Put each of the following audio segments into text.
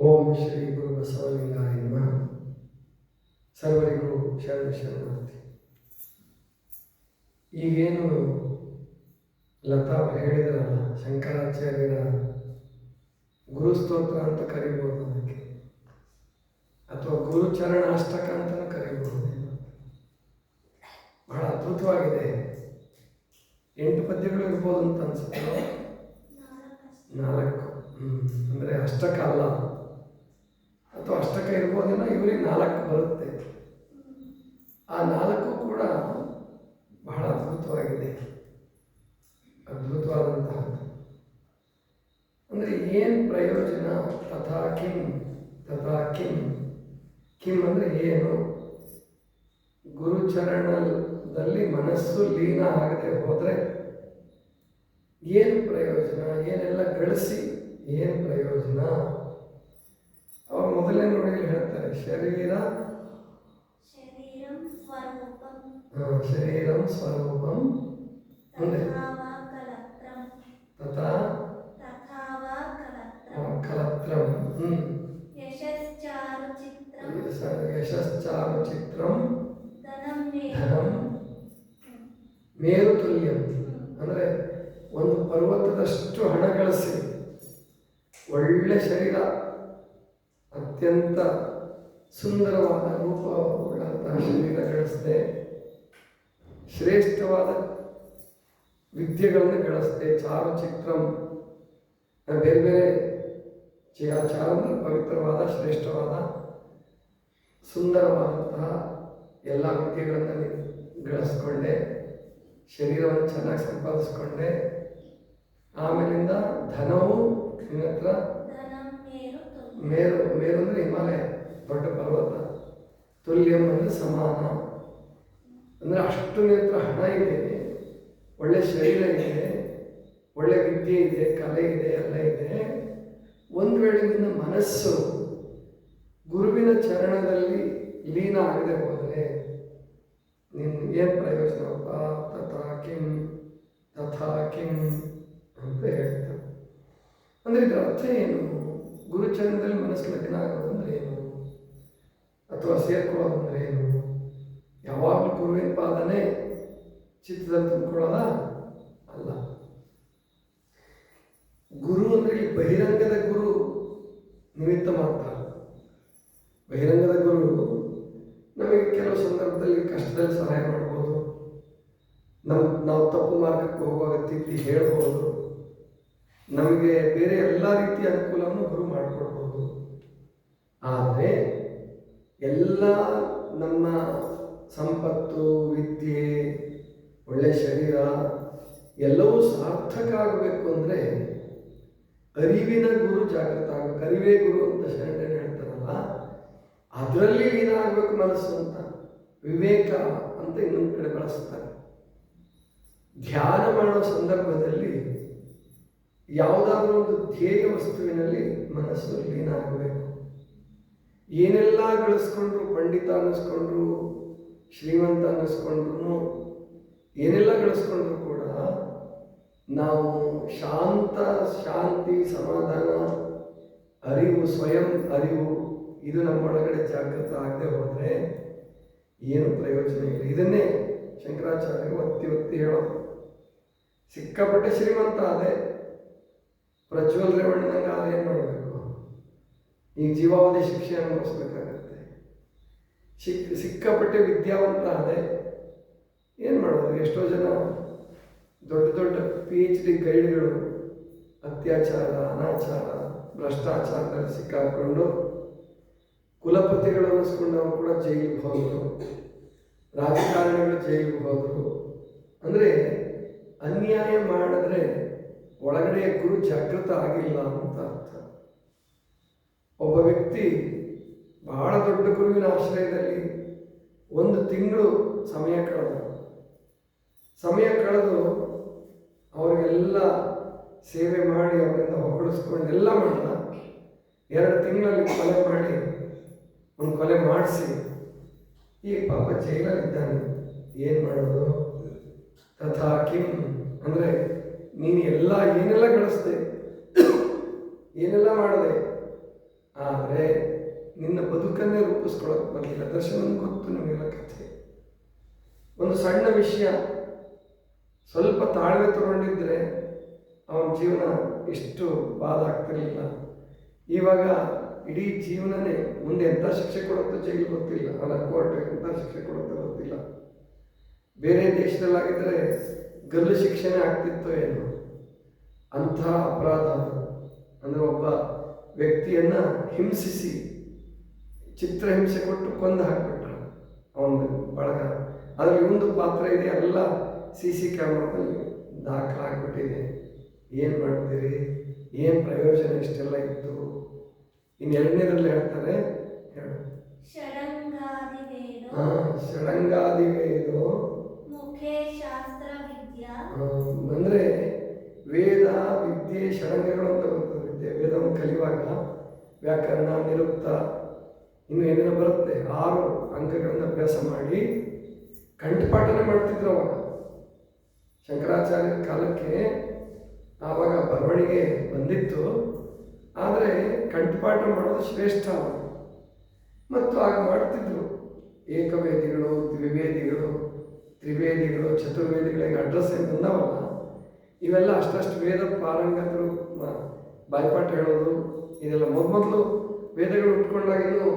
ಓಂ ಶ್ರೀ ಗುರು ಬಸವಲಿಂಗಾಯ ನಮಃ. ಸರ್ವರಿಗೂ ಶರಣ ಶರಣಾರ್ಥಿ. ಈಗೇನು ಲತಾ ಅವರು ಹೇಳಿದ್ರಲ್ಲ, ಶಂಕರಾಚಾರ್ಯರ ಗುರುಸ್ತೋತ್ರ ಅಂತ ಕರಿಬೋದು ಅದಕ್ಕೆ. ಅಥವಾ ಗುರುಚರಣಾಷ್ಟಕ ಅಂತಲೂ ಕರಿಬೋದು. ಬಹಳ ಅದ್ಭುತವಾಗಿದೆ. ಎಂಟು ಪದ್ಯಗಳು ಇರ್ಬೋದು ಅಂತ ಅನ್ಸುತ್ತೆ. ನಾಲ್ಕು. ಅಂದ್ರೆ ಅಷ್ಟಕ ಅಲ್ಲ ಅಷ್ಟಕ್ಕೆ ಅಷ್ಟಕ ಇರ್ಬೋದೇನೋ ಇವರಿಗೆ ನಾಲ್ಕು ಬರುತ್ತೆ. ಆ ನಾಲ್ಕು ಕೂಡ ಬಹಳ ಅದ್ಭುತವಾಗಿದೆ. ಅದ್ಭುತವಾದಂತಹದ್ದು ಅಂದರೆ ಏನು ಪ್ರಯೋಜನ? ತಥಾ ಕಿಂ ತಥಾ ಕಿಂ. ಕಿಂ ಅಂದರೆ ಏನು? ಗುರುಚರಣದಲ್ಲಿ ಮನಸ್ಸು ಲೀನ ಆಗದೆ ಹೋದರೆ ಏನು ಪ್ರಯೋಜನ? ಏನೆಲ್ಲ ಗಳಿಸಿ ಏನು ಪ್ರಯೋಜನ? ಅವರು ಮೊದಲನೇ ನೋಡಿಗೆ ಹೇಳ್ತಾರೆ ಶರೀರ ಶರೀರಂ ಸ್ವರೂಪಂ. ತಥಾ ಕಲತ್ರಂ. ಯಶಶ್ಚಾರು ಚಿತ್ರಂ ಧನಂ ಮೇರುತುಲ್ಯಂ. ಅಂದರೆ ಒಂದು ಪರ್ವತದಷ್ಟು ಹಣ ಗಳಿಸಿ ಒಳ್ಳೆ ಶರೀರ. ಅತ್ಯಂತ ಸುಂದರವಾದ ರೂಪವುಳ್ಳಂತಹ ಶರೀರ ಗಳಿಸಿದೆ, ಶ್ರೇಷ್ಠವಾದ ವಿದ್ಯೆಗಳನ್ನು ಗಳಿಸಿದೆ. ಚಾರು ಚಿತ್ರಂ ಬೇರೆ ಬೇರೆ ಚಾರ ಪವಿತ್ರವಾದ, ಶ್ರೇಷ್ಠವಾದ, ಸುಂದರವಾದಂತಹ ಎಲ್ಲ ವಿದ್ಯೆಗಳನ್ನು ಗಳಿಸ್ಕೊಂಡೆ, ಶರೀರವನ್ನು ಚೆನ್ನಾಗಿ ಸಂಪಾದಿಸ್ಕೊಂಡೆ. ಆಮೇಲಿಂದ ಧನವು ನಿನ್ನ ಹತ್ರ ಮೇರು ಮೇರು ಅಂದರೆ ಹಿಮಾಲಯ, ದೊಡ್ಡ ಪರ್ವತ, ತುಲ್ಯಂ ಅಂದರೆ ಸಮಾನ. ಅಂದರೆ ಅಷ್ಟು ನೇತ್ರ ಹಣ ಇದೆ, ಒಳ್ಳೆ ಶರೀರ ಇದೆ, ಒಳ್ಳೆ ವಿದ್ಯೆ ಇದೆ, ಕಲೆ ಇದೆ, ಎಲ್ಲ ಇದೆ. ಒಂದು ವೇಳೆ ನಿನ್ನ ಮನಸ್ಸು ಗುರುವಿನ ಚರಣದಲ್ಲಿ ಲೀನ ಆಗದೆ ಹೋದರೆ ನಿನ್ನ ಏನು ಪ್ರಯೋಜನಪ್ಪ ತಥಾ ಕಿಂ ತಥಾ ಕಿಂ ಅಂತ ಹೇಳ್ತಾರೆ. ಅಂದರೆ ಇದರ ಅರ್ಥ ಏನು? ಗುರುಚರಣದಲ್ಲಿ ಮನಸ್ಸು ಲಗ್ನ ಆಗೋದಂದ್ರೆ ಏನು? ಅಥವಾ ಸೇರ್ಕೊಳ್ಳೋದಂದ್ರೆ ಏನು? ಯಾವಾಗಲೂ ಗುರುವಿನ ಪಾದನೆ ಚಿತ್ರದಲ್ಲಿ ತುಂಬಿಕೊಳ್ಳೋದ? ಅಲ್ಲ. ಗುರು ಅಂದ್ರೆ ಬಹಿರಂಗದ ಗುರು ನಿಮಿತ್ತ ಮಾತ್ರ. ಬಹಿರಂಗದ ಗುರು ನಮಗೆ ಕೆಲವು ಸಂದರ್ಭದಲ್ಲಿ ಕಷ್ಟದಲ್ಲಿ ಸಹಾಯ ಮಾಡ್ಬೋದು. ನಮ್ ನಾವು ತಪ್ಪು ಮಾರ್ಗಕ್ಕೆ ಹೋಗುವಾಗ ತಿದ್ದಿ ಹೇಳ್ಬೋದು. ನಮಗೆ ಬೇರೆ ಎಲ್ಲ ರೀತಿಯ ಅನುಕೂಲವನ್ನು ಗುರು ಮಾಡಿಕೊಡ್ಬೋದು. ಆದರೆ ಎಲ್ಲ ನಮ್ಮ ಸಂಪತ್ತು, ವಿದ್ಯೆ, ಒಳ್ಳೆ ಶರೀರ ಎಲ್ಲವೂ ಸಾರ್ಥಕ ಆಗಬೇಕು ಅಂದರೆ ಅರಿವಿನ ಗುರು ಜಾಗೃತ ಆಗಬೇಕು. ಅರಿವೇ ಗುರು ಅಂತ ಶರಣರು ಹೇಳ್ತಾರಲ್ಲ, ಅದರಲ್ಲಿ ಏನಾಗಬೇಕು ಮನಸ್ಸು ಅಂತ? ವಿವೇಕ ಅಂತ ಇನ್ನೊಂದು ಕಡೆ ಬಳಸ್ತಾರೆ. ಧ್ಯಾನ ಮಾಡೋ ಸಂದರ್ಭದಲ್ಲಿ ಯಾವುದಾದ್ರೂ ಒಂದು ಧ್ಯೇಯ ವಸ್ತುವಿನಲ್ಲಿ ಮನಸ್ಸು ಲೀನ ಆಗಬೇಕು. ಏನೆಲ್ಲ ಗಳಿಸ್ಕೊಂಡ್ರು, ಪಂಡಿತ ಅನ್ನಿಸ್ಕೊಂಡ್ರು, ಶ್ರೀಮಂತ ಅನ್ನಿಸ್ಕೊಂಡ್ರು ಏನೆಲ್ಲ ಗಳಿಸ್ಕೊಂಡ್ರು ಕೂಡ ನಾವು ಶಾಂತ, ಶಾಂತಿ, ಸಮಾಧಾನ, ಅರಿವು, ಸ್ವಯಂ ಅರಿವು, ಇದು ನಮ್ಮೊಳಗಡೆ ಜಾಗೃತ ಆಗದೆ ಹೋದರೆ ಏನು ಪ್ರಯೋಜನ ಇಲ್ಲ. ಇದನ್ನೇ ಶಂಕರಾಚಾರ್ಯರು ಒತ್ತಿ ಒತ್ತಿ ಹೇಳೋದು. ಸಿಕ್ಕಾಪಟ್ಟೆ ಶ್ರೀಮಂತ ಅದೇ ಪ್ರಜ್ವಲ್ ರೇವಣ್ಣಂಗೆ ಏನು ಮಾಡಬೇಕು? ಈಗ ಜೀವಾವಧಿ ಶಿಕ್ಷೆ ಅನುಭವಿಸ್ಬೇಕಾಗತ್ತೆ. ಸಿಕ್ ಸಿಕ್ಕಾಪಟ್ಟೆ ವಿದ್ಯಾವಂತ ಅದೇ ಏನು ಮಾಡೋದು? ಎಷ್ಟೋ ಜನ ದೊಡ್ಡ ದೊಡ್ಡ ಪಿ ಎಚ್ ಡಿ ಗೈಡ್ಗಳು ಅತ್ಯಾಚಾರ, ಅನಾಚಾರ, ಭ್ರಷ್ಟಾಚಾರದಲ್ಲಿ ಸಿಕ್ಕಾಕೊಂಡು ಕುಲಪತಿಗಳು ಅನ್ನಿಸ್ಕೊಂಡವರು ಕೂಡ ಜೈಲಿಗೆ ಹೋದರು, ರಾಜಕಾರಣಿಗಳು ಜೈಲಿಗೆ ಹೋದರು. ಅಂದರೆ ಅನ್ಯಾಯ ಮಾಡಿದ್ರೆ ಒಳಗಡೆ ಗುರು ಜಾಗೃತ ಆಗಿಲ್ಲ ಅಂತ ಅರ್ಥ. ಒಬ್ಬ ವ್ಯಕ್ತಿ ಬಹಳ ದೊಡ್ಡ ಗುರುವಿನ ಆಶ್ರಯದಲ್ಲಿ ಒಂದು ತಿಂಗಳು ಸಮಯ ಕಳೆದ. ಸಮಯ ಕಳೆದು ಅವರಿಗೆಲ್ಲ ಸೇವೆ ಮಾಡಿ ಅವರಿಂದ ಹೊಗಳಿಸ್ಕೊಂಡು ಎಲ್ಲ ಮಾಡಿದ. ಎರಡು ತಿಂಗಳಲ್ಲಿ ಕೊಲೆ ಮಾಡಿ, ಒಂದು ಕೊಲೆ ಮಾಡಿಸಿ. ಈ ಪಾಪ ಜೈಲಲ್ಲಿದ್ದಾನೆ. ಏನು ಮಾಡೋದು? ತಥಾ ಕಿಂ ಅಂದರೆ ನೀನು ಎಲ್ಲ ಏನೆಲ್ಲ ಗಳಿಸ್ದೆ, ಏನೆಲ್ಲ ಮಾಡಿದೆ, ಆದರೆ ನಿನ್ನ ಬದುಕನ್ನೇ ರೂಪಿಸ್ಕೊಳ್ಳೋಕೆ ಬರಲಿಲ್ಲ. ದರ್ಶನ ಗೊತ್ತು ನಿಮಗೆಲ್ಲ ಕಥೆ. ಒಂದು ಸಣ್ಣ ವಿಷಯ. ಸ್ವಲ್ಪ ತಾಳ್ಮೆ ತಗೊಂಡಿದ್ರೆ ಅವನ ಜೀವನ ಇಷ್ಟು ಬಾಧ ಆಗ್ತಿರಲಿಲ್ಲ ಇವಾಗ ಇಡೀ ಜೀವನನೇ ಮುಂದೆ ಎಂಥ ಶಿಕ್ಷೆ ಕೊಡುತ್ತೋ ಜೈಲು ಗೊತ್ತಿಲ್ಲ. ಅಲ್ಲ, ಕೋರ್ಟ್ ಎಂಥ ಶಿಕ್ಷೆ ಕೊಡುತ್ತೋ ಗೊತ್ತಿಲ್ಲ. ಬೇರೆ ದೇಶದಲ್ಲಾಗಿದ್ದರೆ ಗಲ್ಲು ಶಿಕ್ಷೆನೇ ಆಗ್ತಿತ್ತೋ ಏನು ಅಂಥ ಅಪರಾಧ ಅದು. ಅಂದ್ರೆ ಒಬ್ಬ ವ್ಯಕ್ತಿಯನ್ನ ಹಿಂಸಿಸಿ ಚಿತ್ರಹಿಂಸೆ ಕೊಟ್ಟು ಕೊಂದು ಹಾಕಿಬಿಟ್ರು ಅವನ ಬಳಗ. ಅದರಲ್ಲಿ ಒಂದು ಪಾತ್ರ ಇದೆ ಎಲ್ಲ ಸಿ ಸಿ ಕ್ಯಾಮ್ರಾದಲ್ಲಿ ದಾಖಲಾಗ್ಬಿಟ್ಟಿದೆ ಏನು ಮಾಡ್ತೀರಿ? ಏನು ಪ್ರಯೋಜನ ಇಷ್ಟೆಲ್ಲ ಇತ್ತು? ಇನ್ನು ಎರಡನೇದ್ರಲ್ಲಿ ಹೇಳ್ತಾರೆ ಹಾ ಷಡಂಗಾದಿವೇದೋ ಮುಖೇ ಶಾಸ್ತ್ರ ವಿದ್ಯಾ ಆ, ಅಂದ್ರೆ ವೇದ, ವಿದ್ಯೆ ಷಡಂಗಗಳು ಅಂತ ಬರ್ತದೆ ವಿದ್ಯೆ. ವೇದವನ್ನು ಕಲಿಯುವಾಗ ವ್ಯಾಕರಣ, ನಿರುಕ್ತ, ಇನ್ನು ಏನೇನು ಬರುತ್ತೆ. ಆರು ಅಂಕಗಳನ್ನು ಅಭ್ಯಾಸ ಮಾಡಿ ಕಂಠಪಾಠನೆ ಮಾಡ್ತಿದ್ರು ಅವಾಗ. ಶಂಕರಾಚಾರ್ಯರ ಕಾಲಕ್ಕೆ ಆವಾಗ ಬರವಣಿಗೆ ಬಂದಿತ್ತು. ಆದರೆ ಕಂಠಪಾಠ ಮಾಡೋದು ಶ್ರೇಷ್ಠ ಮತ್ತು ಆಗ ಮಾಡ್ತಿದ್ರು ಏಕವೇದಿಗಳು, ದ್ವಿವೇದಿಗಳು. ತ್ರಿವೇದಿಗಳು ಚತುರ್ವೇದಿಗಳಿಗೆ ಅಡ್ರೆಸ್ ಏನು ಬಂದವಲ್ಲ, ಇವೆಲ್ಲ ಅಷ್ಟಷ್ಟು ವೇದ ಪಾರಂಗತರು ಬಾಯ್ಪಾಠ ಹೇಳೋದು, ಇದೆಲ್ಲ ಮೊದಲು ವೇದಗಳು ಉಟ್ಕೊಂಡಾಗಿನ್ನೂ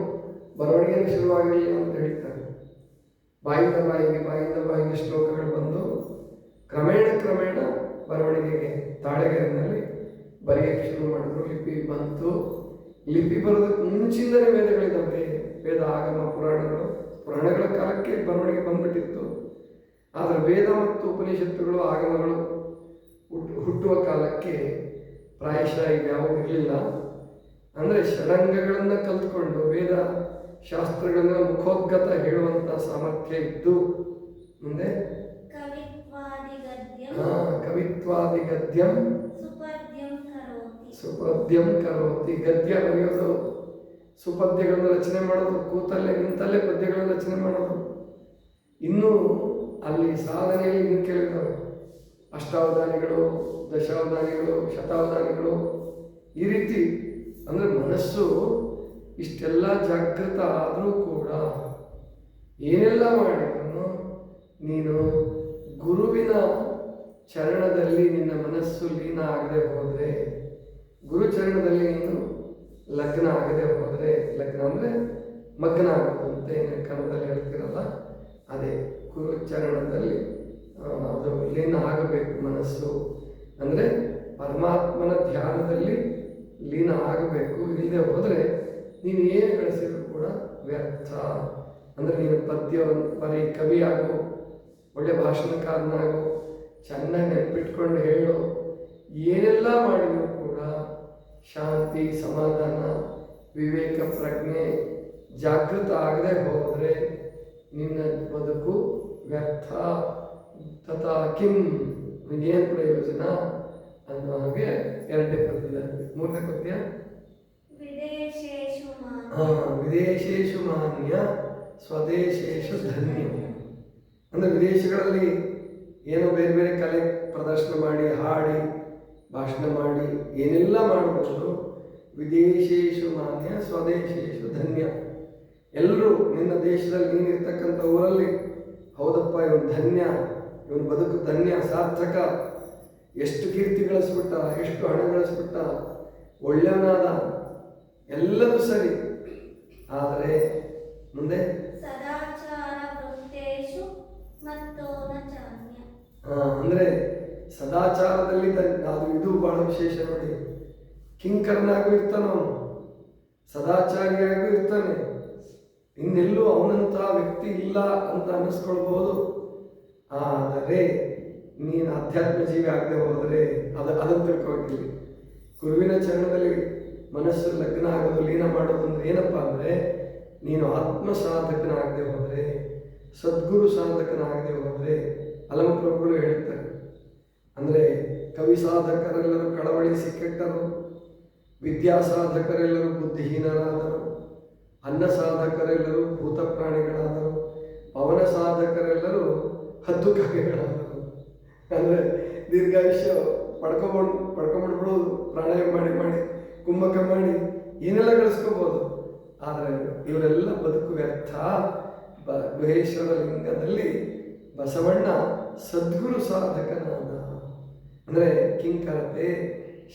ಬರವಣಿಗೆ ಶುರುವಾಗಲಿ ಅಂತ ಹೇಳ್ತಾರೆ. ಬಾಯಿಂದ ಬಾಯಿಗೆ ಬಾಯಿಂದ ಬಾಯಿಗೆ ಶ್ಲೋಕಗಳು ಬಂದು ಕ್ರಮೇಣ ಕ್ರಮೇಣ ಬರವಣಿಗೆಗೆ, ತಾಳೆಗರಿನಲ್ಲಿ ಬರೆಯಕ್ಕೆ ಶುರು ಮಾಡಿದ್ರು. ಲಿಪಿ ಬಂತು. ಲಿಪಿ ಬರೋದಕ್ಕೆ ಮುಂಚಿಂದಲೇ ವೇದಗಳಿದ್ದಾವೆ. ವೇದ ಆಗಮ, ಪುರಾಣಗಳು, ಪುರಾಣಗಳ ಕಾಲಕ್ಕೆ ಬರವಣಿಗೆ ಬಂದ್ಬಿಟ್ಟಿತ್ತು. ಆದರೆ ವೇದ ಮತ್ತು ಉಪನಿಷತ್ತುಗಳು ಆಗಮಗಳು ಹುಟ್ಟು ಹುಟ್ಟುವ ಕಾಲಕ್ಕೆ ಪ್ರಾಯಶಃ ಇವ್ಯಾವೂ ಇರಲಿಲ್ಲ. ಅಂದರೆ ಷಡಂಗಗಳನ್ನು ಕಲ್ತ್ಕೊಂಡು ವೇದ ಶಾಸ್ತ್ರಗಳನ್ನು ಮುಖೋದ್ಗತ ಹೇಳುವಂಥ ಸಾಮರ್ಥ್ಯ ಇದ್ದು ಮುಂದೆ? ಕವಿತ್ವಾದಿ ಗದ್ಯಂ ಕವಿತ್ವಾದಿ ಗದ್ಯಂ ಸುಪದ್ಯಂ ಕರೋತಿ. ಸುಪದ್ಯಂ ಕರೋತಿ. ಗದ್ಯ ಬರೆಯೋದು ಸುಪದ್ಯಗಳನ್ನು ರಚನೆ ಮಾಡೋದು ಕೂತಲ್ಲೇ ನಿಂತಲ್ಲೇ ಪದ್ಯಗಳನ್ನು ರಚನೆ ಮಾಡೋದು. ಇನ್ನೂ ಅಲ್ಲಿ ಸಾಧನೆಯಲ್ಲಿ ಇನ್ನು ಅಷ್ಟಾವಧಾನಿಗಳು, ದಶಾವಧಾನಿಗಳು, ಶತಾವಧಾನಿಗಳು ಈ ರೀತಿ ಅಂದರೆ ಮನಸ್ಸು ಇಷ್ಟೆಲ್ಲ ಜಾಗೃತ ಆದರೂ ಕೂಡ ಏನೆಲ್ಲ ಮಾಡಿದ್ರು ನೀನು ಗುರುವಿನ ಚರಣದಲ್ಲಿ ನಿನ್ನ ಮನಸ್ಸು ಲೀನ ಆಗದೆ ಹೋದರೆ, ಗುರು ಚರಣದಲ್ಲಿ ನೀನು ಲಗ್ನ ಆಗದೆ ಹೋದರೆ, ಲಗ್ನ ಅಂದರೆ ಮಗ್ನ ಆಗೋದು ಅಂತ ಏನು ಕನ್ನಡದಲ್ಲಿ ಹೇಳ್ತಿರಲ್ಲ, ಅದೇ. ಗುರು ಚರಣದಲ್ಲಿ ಅದು ಲೀನ ಆಗಬೇಕು ಮನಸ್ಸು. ಅಂದರೆ ಪರಮಾತ್ಮನ ಧ್ಯಾನದಲ್ಲಿ ಲೀನ ಆಗಬೇಕು ಇಲ್ಲದೆ ಹೋದರೆ ನೀನು ಏನು ಗಳಿಸಿದ್ರು ಕೂಡ ವ್ಯರ್ಥ. ಅಂದರೆ ನೀನು ಪದ್ಯ, ಬರೀ ಕವಿಯಾಗು, ಒಳ್ಳೆ ಭಾಷಣಕಾರನಾಗು, ಚೆನ್ನಾಗಿ ನೆನಪಿಟ್ಕೊಂಡು ಹೇಳು. ಏನೆಲ್ಲ ಮಾಡಿದರೂ ಕೂಡ ಶಾಂತಿ, ಸಮಾಧಾನ, ವಿವೇಕ, ಪ್ರಜ್ಞೆ ಜಾಗೃತ ಆಗದೆ ಹೋದರೆ ನಿನ್ನ ಬದುಕು ವ್ಯರ್ಥ ತಥಾ ಕಿಂ ಏನು ಪ್ರಯೋಜನ ಅನ್ನೋ ಹಾಗೆ ಎರಡನೇ ಪದ್ಯ. ಮೂರನೇ ಪದ್ಯ? ಹಾ, ವಿದೇಶೇಶು ಮಾನ್ಯ ಸ್ವದೇಶೇಶು ಧನ್ಯ. ಅಂದರೆ ವಿದೇಶಗಳಲ್ಲಿ ಏನೋ ಬೇರೆ ಬೇರೆ ಕಲೆ ಪ್ರದರ್ಶನ ಮಾಡಿ ಹಾಡಿ ಭಾಷಣ ಮಾಡಿ ಏನೆಲ್ಲ ಮಾಡಬಹುದು ವಿದೇಶೇಶು ಮಾನ್ಯ ಸ್ವದೇಶೇಶು ಧನ್ಯ. ಎಲ್ಲರೂ ನಿನ್ನ ದೇಶದಲ್ಲಿ ನೀನಿರ್ತಕ್ಕಂಥ ಊರಲ್ಲಿ ಹೌದಪ್ಪ ಇವನು ಧನ್ಯ. ಇವನು ಬದುಕು ಧನ್ಯ ಸಾರ್ಥಕ. ಎಷ್ಟು ಕೀರ್ತಿ ಗಳಿಸ್ಬಿಟ್ಟ ಎಷ್ಟು ಹಣ ಗಳಿಸ್ಬಿಟ್ಟ. ಒಳ್ಳೆಯವನಾದ. ಎಲ್ಲದೂ ಸರಿ. ಆದರೆ ಮುಂದೆ? ಅಂದ್ರೆ ಸದಾಚಾರದಲ್ಲಿ ಅದು ಇದು ಬಹಳ ವಿಶೇಷ ನೋಡಿ. ಕಿಂಕರನಾಗೂ ಇರ್ತಾನ ಅವನು ಸದಾಚಾರಿಯಾಗೂ ಇರ್ತಾನೆ. ಇನ್ನೆಲ್ಲೂ ಅವನಂತಹ ವ್ಯಕ್ತಿ ಇಲ್ಲ ಅಂತ ಅನ್ನಿಸ್ಕೊಳ್ಬಹುದು ಆದರೆ, ನೀನು ಆಧ್ಯಾತ್ಮ ಜೀವಿ ಆಗದೆ ಹೋದರೆ ಅದು ಅದನ್ನು ತಿಳ್ಕೊಳ್ತೀವಿ. ಗುರುವಿನ ಚರಣದಲ್ಲಿ ಮನಸ್ಸು ಲಗ್ನ ಆಗೋದು, ಲೀನ ಮಾಡೋದು ಅಂದ್ರೆ ಏನಪ್ಪ ಅಂದರೆ, ನೀನು ಆತ್ಮ ಸಾಧಕನಾಗದೆ ಹೋದರೆ, ಸದ್ಗುರು ಸಾಧಕನಾಗದೆ ಹೋದರೆ ಅಲಂಪ್ರಭುಗಳು ಹೇಳ್ತಾರೆ. ಅಂದರೆ ಕವಿ ಸಾಧಕರೆಲ್ಲರೂ ಕಳವಳಿಸಿ ಕೆಟ್ಟರು, ವಿದ್ಯಾ ಸಾಧಕರೆಲ್ಲರೂ ಬುದ್ಧಿಹೀನರಾದರು. ಅನ್ನ ಸಾಧಕರೆಲ್ಲರೂ ಭೂತ ಪ್ರಾಣಿಗಳಾದರು ಪವನ ಸಾಧಕರೆಲ್ಲರೂ ಹದ್ದು ಕಾಗೆಗಳಾದರು ಅಂದರೆ ದೀರ್ಘಾಯುಷ್ಯ ಪಡ್ಕೊಂಡು ಪಡ್ಕೊಂಬಿಡ್ಬಿಡೋದು ಪ್ರಾಣಾಯಾಮ ಮಾಡಿ ಮಾಡಿ, ಕುಂಭಕ ಮಾಡಿ ಏನೆಲ್ಲ ಗಳಿಸ್ಕೋಬೋದು ಆದರೆ ಇವರೆಲ್ಲ ಬದುಕು ವ್ಯರ್ಥ. ಬ ಗುಹೇಶ್ವರ ಲಿಂಗದಲ್ಲಿ ಬಸವಣ್ಣ ಸದ್ಗುರು ಸಾಧಕನಾದ. ಅಂದರೆ ಕಿಂಕರತೆ,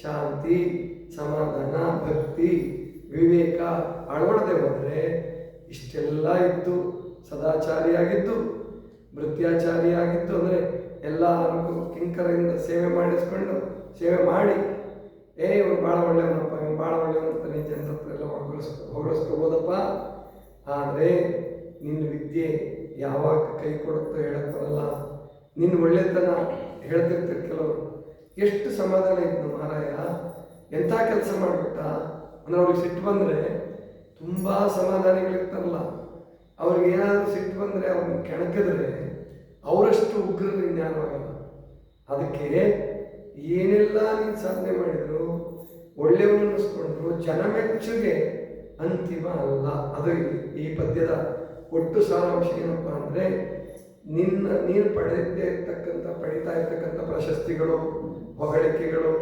ಶಾಂತಿ, ಸಮಾಧಾನ, ಭಕ್ತಿ. ವಿವೇಕ ಅಳವಡದೆ ಹೋದರೆ ಇಷ್ಟೆಲ್ಲ ಇತ್ತು ಸದಾಚಾರಿಯಾಗಿದ್ದು ಮೃತ್ಯಾಚಾರಿಯಾಗಿತ್ತು ಅಂದರೆ ಎಲ್ಲರಿಗೂ ಕಿಂಕರದಿಂದ ಸೇವೆ ಮಾಡಿಸ್ಕೊಂಡು ಸೇವೆ ಮಾಡಿ, ಏ ಇವ್ನು ಭಾಳ ಒಳ್ಳೆಯವನಪ್ಪ, ಇವನು ಭಾಳ ಒಳ್ಳೆಯವನಂತ ನೀನು ಜನರ ಹತ್ರ ಎಲ್ಲ ಹೊಗಳಿಸ್ಕೊ ಹೊಗಳಿಸ್ಕೋಬೋದಪ್ಪ ಆದರೆ ನಿನ್ನ ವಿದ್ಯೆ ಯಾವಾಗ ಕೈ ಕೊಡುತ್ತೋ ಹೇಳಕ್ಕೆ ನಿನ್ನ ಒಳ್ಳೆತನ ಹೇಳ್ತಿರ್ತೀರಿ ಕೆಲವರು. ಎಷ್ಟು ಸಮಾಧಾನ ಇತ್ತು ಮಹಾರಾಯ? ಎಂಥ ಕೆಲಸ ಮಾಡಿಬಿಟ್ಟ? ಅಂದ್ರೆ ಅವ್ರಿಗೆ ಸಿಟ್ಟು ಬಂದರೆ ತುಂಬ ಸಮಾಧಾನಿಗಳಿರ್ತಾರಲ್ಲ. ಅವ್ರಿಗೆ ಏನಾದರೂ ಸಿಟ್ಟು ಬಂದರೆ ಅವ್ರನ್ನ ಕೆಣಕಿದ್ರೆ ಅವರಷ್ಟು ಉಗ್ರರು ಜ್ಞಾನವಾಗಲ್ಲ ಅದಕ್ಕೆ ಏನೆಲ್ಲ ನೀನು ಸಾಧನೆ ಮಾಡಿದ್ರು ಒಳ್ಳೆಯವನ್ನಿಸ್ಕೊಂಡ್ರು ಜನ ಜನಮೆಚ್ಚುಗೆ ಅಂತಿಮ ಅಲ್ಲ. ಅದು ಈ ಪದ್ಯದ ಒಟ್ಟು ಸಾರಾಂಶ ಏನಪ್ಪ ಅಂದರೆ ನಿನ್ನ ನೀನು ಪಡೆದೇ ಇರ್ತಕ್ಕಂಥ ಪಡಿತಾ ಇರ್ತಕ್ಕಂಥ ಪ್ರಶಸ್ತಿಗಳು, ಹೊಗಳಿಕೆಗಳು,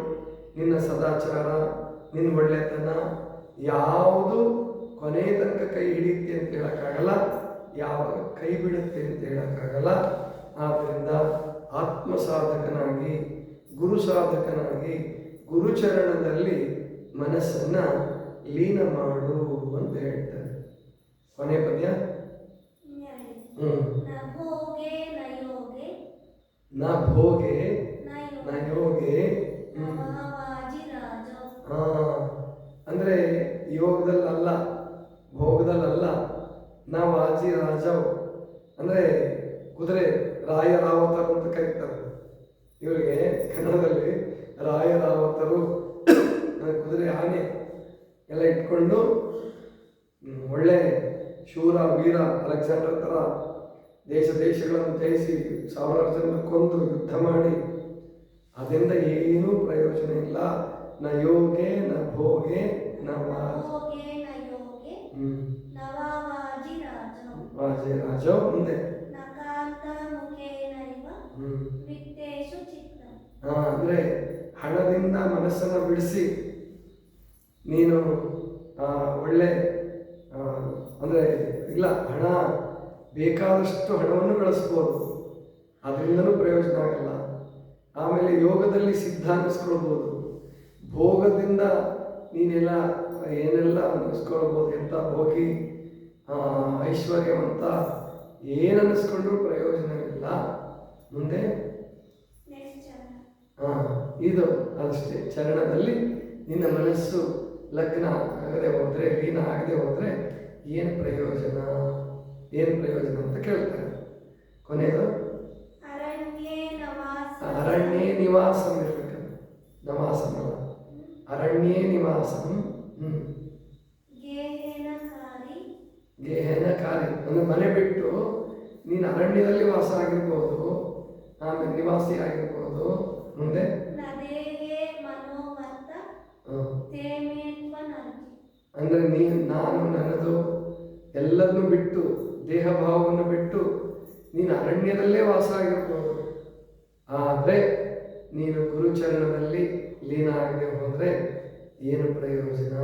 ನಿನ್ನ ಸದಾಚಾರ ನಿನ್ನ ಒಳ್ಳೆತನ ಯಾವುದು ಕೊನೆ ತನಕ ಕೈ ಹಿಡಿಯುತ್ತೆ ಅಂತ ಹೇಳೋಕ್ಕಾಗಲ್ಲ ಯಾವಾಗ ಕೈ ಬಿಡುತ್ತೆ ಅಂತ ಹೇಳೋಕ್ಕಾಗಲ್ಲ. ಆದ್ದರಿಂದ ಆತ್ಮ ಸಾಧಕನಾಗಿ ಗುರು ಸಾಧಕನಾಗಿ ಗುರುಚರಣದಲ್ಲಿ ಮನಸ್ಸನ್ನು ಲೀನ ಮಾಡು ಅಂತ ಹೇಳ್ತಾರೆ. ಕೊನೆ ಪದ್ಯ? ಹ್ಞೂ ನ ಭೋಗೆ ನ ಯೋಗೆ ನ ಭೋಗೆ ನ ನ ಯೋಗೆ ಯೋಗೆ ನ ಮಹಾವಾಜಿರಾಜೋ ಹಾ ಅಂದರೆ ಯೋಗದಲ್ಲಲ್ಲ ಭೋಗದಲ್ಲಲ್ಲ ನಾವು ಆಜಿ ರಾಜವ್ ಅಂದರೆ ಕುದುರೆ ರಾಯ ರಾವತರು ಅಂತ ಕರೀತಾರೆ ಇವರಿಗೆ ಕನ್ನಡದಲ್ಲಿ ರಾಯ ರಾವತರು ಅಂದ್ರೆ ಕುದುರೆ ಆನೆ ಎಲ್ಲ ಇಟ್ಕೊಂಡು ಹ್ಮ್, ಒಳ್ಳೆ ಶೂರ ವೀರ ಅಲೆಕ್ಸಾಂಡರ್ ಥರ ದೇಶ ದೇಶಗಳನ್ನು ಜಯಿಸಿ ಸಾವಿರಾರು ಜನ ಕೊಂದು ಯುದ್ಧ ಮಾಡಿ ಅದರಿಂದ ಏನೂ ಪ್ರಯೋಜನ ಇಲ್ಲ. ನ ಯೋಗೆ ನ ಭೋಗೆ ನ ವಾಜೆ. ರಾಜ. ಮುಂದೆ. ಅಂದ್ರೆ ಹಣದಿಂದ ಮನಸ್ಸನ್ನು ಬಿಡಿಸಿ ನೀನು ಒಳ್ಳೆ ಅಂದ್ರೆ ಇಲ್ಲ ಹಣ ಬೇಕಾದಷ್ಟು ಹಣವನ್ನು ಗಳಿಸ್ಬೋದು. ಅದರಿಂದಲೂ ಪ್ರಯೋಜನ ಆಗಲ್ಲ. ಆಮೇಲೆ ಯೋಗದಲ್ಲಿ ಸಿದ್ಧ ಅನ್ನಿಸ್ಕೊಳ್ಬೋದು. ಭೋಗದಿಂದ ನೀನೆಲ್ಲ ಏನೆಲ್ಲ ಅನ್ನಿಸ್ಕೊಳ್ಬೋದು ಎಂಥ ಭೋಗಿ ಐಶ್ವರ್ಯವಂತ ಏನು ಪ್ರಯೋಜನ ಇಲ್ಲ. ಮುಂದೆ? ಹಾ, ಇದು ಅಷ್ಟೇ ಚರಣದಲ್ಲಿ ನಿನ್ನ ಮನಸ್ಸು ಲಗ್ನ ಆಗದೆ ಹೋದರೆ ಲೀನ ಆಗದೆ ಹೋದರೆ ಏನು ಪ್ರಯೋಜನ? ಏನು ಪ್ರಯೋಜನ ಅಂತ ಕೇಳ್ತಾರೆ. ಕೊನೆಯದು ಅರಣ್ಯೇ ನವಾಸ. ಇರ್ಬೇಕು ನವಾಸಂ ಅಲ್ಲ ಅರಣ್ಯೇ ನಿವಾಸಂ ಹ್ಞೂ ಗೇಹನ ಕಾರ್ಯ ಒಂದು ಮನೆ ಬಿಟ್ಟು ನೀನು ಅರಣ್ಯದಲ್ಲಿ ವಾಸ ಆಗಿರ್ಬೋದು ಆಮೇಲೆ ನಿವಾಸಿ ಆಗಿರ್ಬೋದು ಮುಂದೆ? ಅಂದರೆ ನೀನು ನಾನು ನನ್ನದು ಎಲ್ಲದನ್ನು ಬಿಟ್ಟು ದೇಹ ಭಾವವನ್ನು ಬಿಟ್ಟು ನೀನು ಅರಣ್ಯದಲ್ಲೇ ವಾಸ ಆಗಿರ್ಬೋದು ಆದರೆ ನೀನು ಗುರುಚರಣದಲ್ಲಿ ಲೀನ ಆಗದೆ ಹೋದರೆ ಏನು ಪ್ರಯೋಜನ?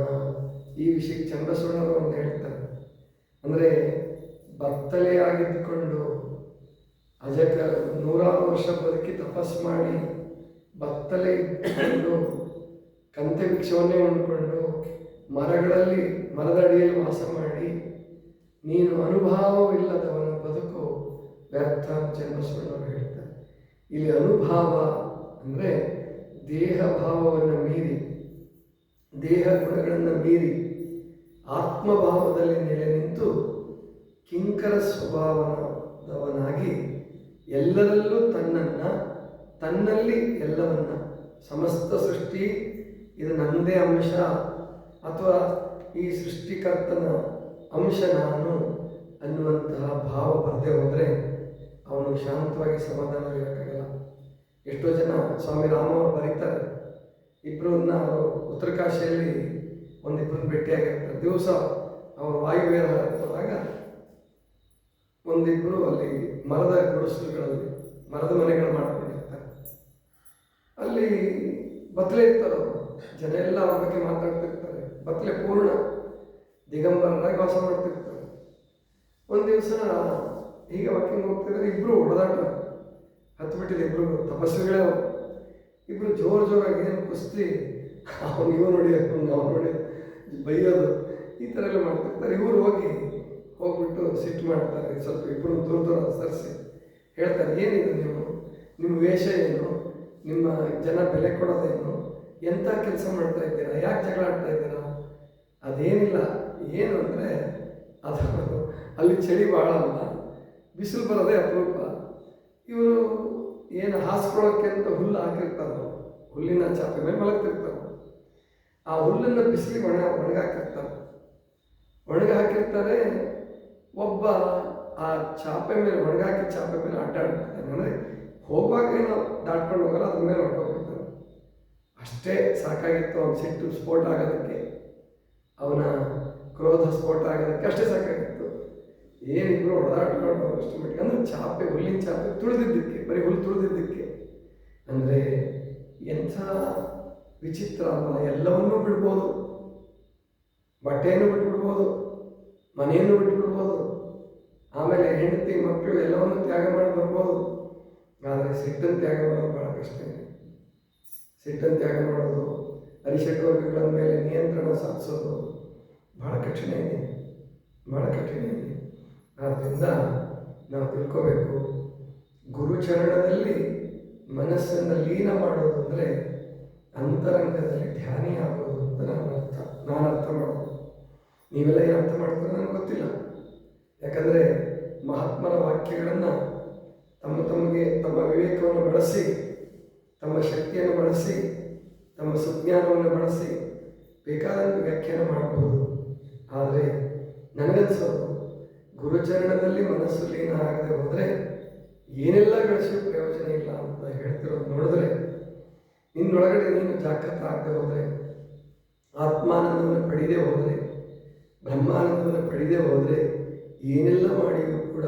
ಈ ವಿಷಯಕ್ಕೆ ಚಂದ್ರಸೂಡರು ಅಂತ ಹೇಳ್ತಾರೆ. ಅಂದರೆ ಬತ್ತಲೆ ಆಗಿದ್ದುಕೊಂಡು ಅಜಕ ನೂರಾರು ವರ್ಷ ಬದುಕಿ ತಪಸ್ ಮಾಡಿ ಬತ್ತಲೆ ಇದ್ದುಕೊಂಡು ಕಂತೆ ಭಿಕ್ಷವನ್ನೇ ಉಂಡ್ಕೊಂಡು ಮರಗಳಲ್ಲಿ ಮರದ ಅಡಿಯಲ್ಲಿ ವಾಸ ಮಾಡಿ ನೀನು ಅನುಭವವಿಲ್ಲದವನ ಬದುಕು ವ್ಯರ್ಥ ಚಂದ್ರಸೂಡರು ಹೇಳ್ತಾರೆ. ಇಲ್ಲಿ ಅನುಭಾವ ಅಂದರೆ ದೇಹ ಭಾವವನ್ನು ಮೀರಿ, ದೇಹ ಗುಣಗಳನ್ನು ಮೀರಿ, ಆತ್ಮಭಾವದಲ್ಲಿ ನೆಲೆ ನಿಂತು ಕಿಂಕರ ಸ್ವಭಾವದವನಾಗಿ ಎಲ್ಲರಲ್ಲೂ ತನ್ನನ್ನು, ತನ್ನಲ್ಲಿ ಎಲ್ಲವನ್ನ, ಸಮಸ್ತ ಸೃಷ್ಟಿ ಇದು ನಂದೇ ಅಂಶ. ಅಥವಾ ಈ ಸೃಷ್ಟಿಕರ್ತನ ಅಂಶ ನಾನು ಅನ್ನುವಂತಹ ಭಾವ ಬರದೆ ಹೋದರೆ ಅವನು ಶಾಂತವಾಗಿ ಸಮಾಧಾನವಾಗಿರೋಕ್ಕಾಗಲ್ಲ ಎಷ್ಟೋ ಜನ ಸ್ವಾಮಿ ರಾಮ ಅವರು ಬರೀತಾರೆ. ಇಬ್ಬರನ್ನ ಅವರು ಉತ್ತರಕಾಶಿಯಲ್ಲಿ ಒಂದಿಬ್ಬರನ್ನ ಭೇಟಿಯಾಗಿರ್ತಾರೆ. ದಿವಸ ಅವರು ವಾಯುವೇರ ಹೋದಾಗ ಒಂದಿಬ್ಬರು ಅಲ್ಲಿ ಮರದ ಗುಡಿಸಲುಗಳಲ್ಲಿ, ಮರದ ಮನೆಗಳು ಮಾಡ್ಕೊಂಡಿರ್ತಾರೆ. ಅಲ್ಲಿ ಬತ್ತಲೆ ಇರ್ತಾರೆ ಅವರು. ಜನ ಎಲ್ಲ ಅವ್ರ ಬಗ್ಗೆ ಮಾತಾಡ್ತಿರ್ತಾರೆ. ಬತ್ತಲೆ ಪೂರ್ಣ. ದಿಗಂಬರರಾಗಿ ವಾಸ ಮಾಡ್ತಿರ್ತಾರೆ. ಒಂದು ದಿವಸ ಹೀಗೆ ವಾಕಿಂಗ್ ಹೋಗ್ತಿದ್ದಾರೆ ಇಬ್ಬರು ಹೊಡೆದಾಟ. ಹತ್ಬಿಟ್ಟಿದೆ ಇಬ್ಬರು ತಪಸ್ವಿಗಳೇ ಇಬ್ಬರು ಜೋರು ಜೋರಾಗಿ ಏನು ಕುಸ್ತಿ? ಅವ್ನು ಇವ್ರು ನೋಡಿ ಅವ್ನು ಅವ್ನು ನೋಡಿ ಬೈಯೋದು. ಈ ಥರ ಎಲ್ಲ ಮಾಡ್ತಿರ್ತಾರೆ. ಇವರು ಹೋಗಿ ಹೋಗ್ಬಿಟ್ಟು ಸಿಟ್ಟು ಮಾಡ್ತಾರೆ. ಸ್ವಲ್ಪ ಇಬ್ಬರು ದೂರ ದೂರ ಸರಿಸಿ. ಹೇಳ್ತಾರೆ, ಏನಿದೆ ನೀವು? ನಿಮ್ಮ ವೇಷ ಏನು? ನಿಮ್ಮ ಜನ ಬೆಲೆ ಕೊಡೋದೇನು? ಎಂಥ ಕೆಲಸ ಮಾಡ್ತಾ ಇದ್ದೀರಾ? ಯಾಕೆ ಜಗಳ ಆಡ್ತಾ ಇದ್ದೀರಾ? ಅದೇನಿಲ್ಲ. ಏನು ಅಂದರೆ ಅದು ಅಲ್ಲಿ ಚಳಿ ಭಾಳ ಅಲ್ಲ. ಬಿಸಿಲು ಬರೋದೇ ಅಪರೂಪ. ಇವರು ಏನು ಹಾಸ್ಕೊಳ್ಳೋಕ್ಕೆ ಅಂತ ಹುಲ್ಲು ಹಾಕಿರ್ತಾರೆ, ಹುಲ್ಲಿನ ಚಾಪೆ ಮೇಲೆ ಮಲಗ್ತಿರ್ತಾರೆ, ಆ ಹುಲ್ಲನ್ನು ಬಿಸಿಲಿಗೆ ಒಣ, ಒಣಗಾಕಿರ್ತಾರೆ. ಒಣಗಾಕಿರ್ತಾರೆ, ಒಬ್ಬ ಆ ಚಾಪೆ ಮೇಲೆ, ಒಣಗಾಕಿ ಚಾಪೆ ಮೇಲೆ ಅಡ್ಡಾಡ್ತಾರೆ ಅಂದರೆ ಹೋಗುವಾಗ ಏನೋ ದಾಟ್ಕೊಂಡು ಹೋಗಲ್ಲ, ಅದ್ರ ಮೇಲೆ ಹೊರಟೋಗ್ಬಿಡ್ತಾನೆ ಅಷ್ಟೇ ಸಾಕಾಗಿತ್ತು ಅವನ ಸಿಟ್ಟು ಸ್ಫೋಟ ಆಗೋದಕ್ಕೆ. ಅವನ ಕ್ರೋಧ ಸ್ಫೋಟ ಆಗೋದಕ್ಕೆ ಅಷ್ಟೇ ಸಾಕಾಗಿತ್ತು. ಏನಿದ್ರು ಹೊಡೆದಾಡ್ಕೊಂಡು ಅಷ್ಟು ಮಟ್ಟಿಗೆ. ಅಂದ್ರೆ ಚಾಪೆ, ಹುಲ್ಲಿನ ಚಾಪೆ ತುಳಿದಿದ್ದಕ್ಕೆ, ಬರೀ ಹುಲ್ಲು ತುಳಿದಿದ್ದಕ್ಕೆ. ಅಂದರೆ ಎಂಥ ವಿಚಿತ್ರ ಅಂತ ಎಲ್ಲವನ್ನೂ ಬಿಡ್ಬೋದು. ಬಟ್ಟೆಯನ್ನು ಬಿಟ್ಬಿಡ್ಬೋದು, ಮನೆಯನ್ನು ಬಿಟ್ಬಿಡ್ಬೋದು. ಆಮೇಲೆ ಹೆಂಡತಿ, ಮಕ್ಕಳು ಎಲ್ಲವನ್ನು ತ್ಯಾಗ ಮಾಡಿ ಬರ್ಬೋದು. ಆದರೆ ಸಿಟ್ಟನ್ನು ತ್ಯಾಗ ಮಾಡೋದು ಭಾಳ ಕಷ್ಟ. ಸಿಟ್ಟನ್ನು ತ್ಯಾಗ ಮಾಡೋದು ಅರಿಷಟ್ವರ್ಗಗಳ ಮೇಲೆ ನಿಯಂತ್ರಣ ಸಾಧಿಸೋದು ಭಾಳ ಕಠಿಣ ಇದೆ. ಭಾಳ ಕಠಿಣ ಇದೆ. ಆದ್ದರಿಂದ ನಾವು ತಿಳ್ಕೋಬೇಕು, ಗುರುಚರಣದಲ್ಲಿ ಮನಸ್ಸನ್ನು ಲೀನ ಮಾಡೋದು ಅಂದರೆ ಅಂತರಂಗದಲ್ಲಿ ಧ್ಯಾನಿ ಆಗೋದು ಅಂತ ನಾನು ಅರ್ಥ ನಾನು ಅರ್ಥ ಮಾಡೋದು. ನೀವೆಲ್ಲ ಏನು ಅರ್ಥ ಮಾಡ್ತೀರ ನನಗೆ ಗೊತ್ತಿಲ್ಲ. ಯಾಕಂದರೆ ಮಹಾತ್ಮರ ವಾಕ್ಯಗಳನ್ನು ತಮ್ಮ ತಮಗೆ, ತಮ್ಮ ವಿವೇಕವನ್ನು ಬಳಸಿ, ತಮ್ಮ ಶಕ್ತಿಯನ್ನು ಬಳಸಿ, ತಮ್ಮ ಸುಜ್ಞಾನವನ್ನು ಬಳಸಿ ಬೇಕಾದಂತೆ ವ್ಯಾಖ್ಯಾನ ಮಾಡಬಹುದು ಆದರೆ ನನಗನ್ಸೋದು ಗುರುಚರಣದಲ್ಲಿ ಮನಸ್ಸು ಲೀನ ಆಗದೆ ಹೋದರೆ ಏನೆಲ್ಲ ಗಳಿಸೋ ಪ್ರಯೋಜನ ಇಲ್ಲ ಅಂತ ಹೇಳ್ತಿರೋದು ನೋಡಿದ್ರೆ, ನಿನ್ನೊಳಗಡೆ ನೀನು ಜಾಗೃತ ಆಗದೆ ಹೋದರೆ, ಆತ್ಮಾನಂದವನ್ನು ಪಡೆದೇ ಹೋದರೆ, ಬ್ರಹ್ಮಾನಂದವನ್ನು ಪಡೆದೇ ಹೋದರೆ ಏನೆಲ್ಲ ಮಾಡಿದರೂ ಕೂಡ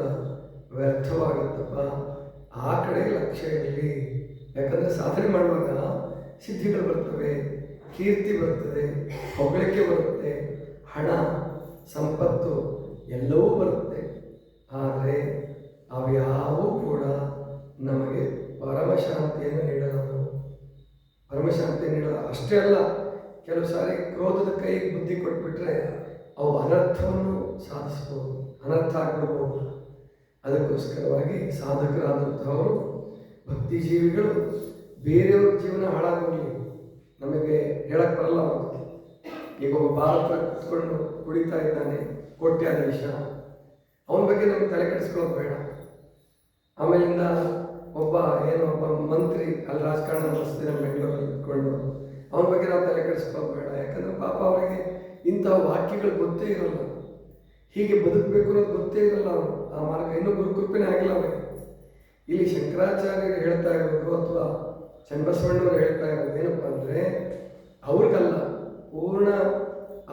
ವ್ಯರ್ಥವಾಗುತ್ತಪ್ಪ. ಆ ಕಡೆ ಲಕ್ಷ್ಯ ಇರಲಿ ಯಾಕಂದರೆ ಸಾಧನೆ ಮಾಡುವಾಗ ಸಿದ್ಧಿಗಳು ಬರ್ತವೆ, ಕೀರ್ತಿ ಬರ್ತದೆ, ಹೊಗಳಿಕೆ ಬರುತ್ತೆ. ಹಣ, ಸಂಪತ್ತು ಎಲ್ಲವೂ ಬರುತ್ತೆ. ಆದರೆ ಅವ್ಯಾವೂ ಕೂಡ ನಮಗೆ ಪರಮಶಾಂತಿಯನ್ನು ನೀಡಲಾರವು. ಪರಮಶಾಂತಿ ನೀಡಲ್ಲ ಅಷ್ಟೇ ಅಲ್ಲ, ಕೆಲವು ಸಾರಿ ಕ್ರೋಧದ ಕೈಗೆ ಬುದ್ಧಿ ಕೊಟ್ಬಿಟ್ರೆ ಅವು ಅನರ್ಥವನ್ನು ಸಾಧಿಸ್ಬೋದು ಅನರ್ಥ ಆಗಿಬಿಡ್ಬೋದು ಅದಕ್ಕೋಸ್ಕರವಾಗಿ ಸಾಧಕರಾದಂಥವರು ಭಕ್ತಿ ಜೀವಿಗಳು ಬೇರೆಯವ್ರ ಜೀವನ ಹಾಳಾಗೋಗಿ ನಮಗೆ ಹೇಳಕ್ಕೆ ಬರಲ್ಲ ಈಗ ಒಬ್ಬ ಭಾರತ ಕುತ್ಕೊಂಡು ಕುಡಿತಾ ಇದ್ದಾನೆ ವಿಷಯ. ಅವನ ಬಗ್ಗೆ ನಮ್ಗೆ ತಲೆ ಕೆಡಿಸ್ಕೊಳ್ಳೋದು ಬೇಡ. ಆಮೇಲಿಂದ ಒಬ್ಬ ಏನೋ ಒಬ್ಬ ಮಂತ್ರಿ ಅಲ್ಲಿ ರಾಜಕಾರಣ ನಡೆಸ್ತಿದ್ದಾನೆ ಬೆಂಗಳೂರಲ್ಲಿ ಇಟ್ಕೊಂಡು, ಅವನ ಬಗ್ಗೆ ನಾವು ತಲೆ ಕೆಡಿಸ್ಕೊಳ್ಳೋದು ಬೇಡ. ಯಾಕಂದ್ರೆ ಪಾಪ ಅವರಿಗೆ ಇಂಥ ವಾಕ್ಯಗಳು ಗೊತ್ತೇ ಇರೋಲ್ಲ. ಹೀಗೆ ಬದುಕಬೇಕು ಅನ್ನೋದು ಗೊತ್ತೇ ಇರಲ್ಲ ಅವರು. ಆ ಮಾರ್ಗ ಇನ್ನೂ ಗುರುಕೃಪೆನೇ ಆಗಿಲ್ಲ ಅವರಿಗೆ. ಇಲ್ಲಿ ಶಂಕರಾಚಾರ್ಯರು ಹೇಳ್ತಾ ಇರೋದು ಅಥವಾ ಚನ್ನಬಸವಣ್ಣವರು ಹೇಳ್ತಾ ಇರೋದು ಏನಪ್ಪ ಅಂದರೆ, ಅವ್ರಿಗಲ್ಲ ಪೂರ್ಣ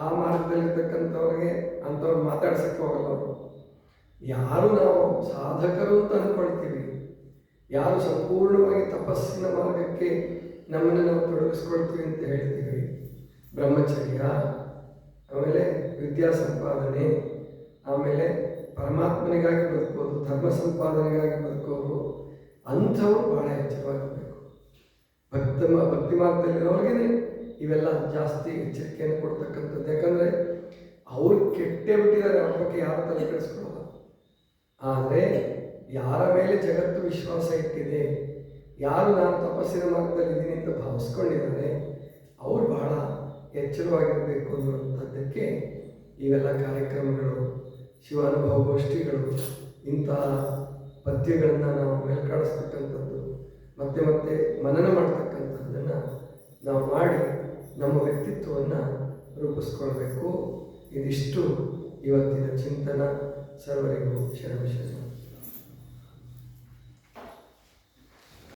ಆ ಮಾರ್ಗದಲ್ಲಿರ್ತಕ್ಕಂಥವ್ರಿಗೆ ಅಂಥವ್ರು ಮಾತಾಡ್ಸಕ್ಕೆ ಹೋಗಲ್ಲ ಅವರು. ಯಾರು ನಾವು ಸಾಧಕರು ಅಂತ ಅಂದ್ಕೊಳ್ತೀವಿ ಯಾರು ಸಂಪೂರ್ಣವಾಗಿ ತಪಸ್ಸಿನ ಮಾರ್ಗಕ್ಕೆ ನಮ್ಮನ್ನು ನಾವು ತೊಡಗಿಸ್ಕೊಳ್ತೀವಿ ಅಂತ ಹೇಳ್ತೀವಿ. ಬ್ರಹ್ಮಚರ್ಯ, ಆಮೇಲೆ ವಿದ್ಯಾ ಸಂಪಾದನೆ, ಆಮೇಲೆ ಪರಮಾತ್ಮನಿಗಾಗಿ ಬದುಕೋದು ಧರ್ಮ ಸಂಪಾದನೆಗಾಗಿ ಬದುಕೋರು ಅಂಥವ್ರು ಭಾಳ ಎಚ್ಚರವಾಗಿರಬೇಕು ಭಕ್ತ ಭಕ್ತಿ ಮಾರ್ಗದಲ್ಲಿರೋರಿಗೇ ಇವೆಲ್ಲ ಜಾಸ್ತಿ ಎಚ್ಚರಿಕೆಯನ್ನು ಕೊಡ್ತಕ್ಕಂಥದ್ದು. ಯಾಕಂದರೆ ಅವ್ರು ಕೆಟ್ಟೇ ಬಿಟ್ಟಿದ್ದಾರೆ, ಅವ್ರ ಬಗ್ಗೆ ಯಾರು ತಲೆ ಕೆಡಿಸ್ಕೊಳ್ಳಲ್ಲ. ಆದರೆ ಯಾರ ಮೇಲೆ ಜಗತ್ತು ವಿಶ್ವಾಸ ಇಟ್ಟಿದೆ, ಯಾರು ನಾನು ತಪಸ್ಸಿನ ಮಾರ್ಗದಲ್ಲಿ ಇದ್ದೀನಿ ಅಂತ ಭಾವಿಸ್ಕೊಂಡಿದ್ದಾರೆ, ಅವ್ರು ಬಹಳ ಎಚ್ಚರವಾಗಿರಬೇಕು ಅನ್ನುವಂಥದ್ದಕ್ಕೆ ಇವೆಲ್ಲ ಕಾರ್ಯಕ್ರಮಗಳು ಶಿವಾನುಭವ ಗೋಷ್ಠಿಗಳು ಇಂತಹ ಪದ್ಯಗಳನ್ನು ನಾವು ಮೇಲ್ಕಾಡಿಸ್ತಕ್ಕಂಥದ್ದು, ಮತ್ತೆ ಮತ್ತೆ ಮನನ ಮಾಡ್ತಕ್ಕಂಥದ್ದನ್ನು ನಾವು ಮಾಡಿ ನಮ್ಮ ವ್ಯಕ್ತಿತ್ವವನ್ನು ರೂಪಿಸ್ಕೊಳ್ಬೇಕು. ಇದಿಷ್ಟು ಇವತ್ತಿನ ಚಿಂತನ. ಸರ್ವರಿಗೂ ಶರಣ ಶರಣ.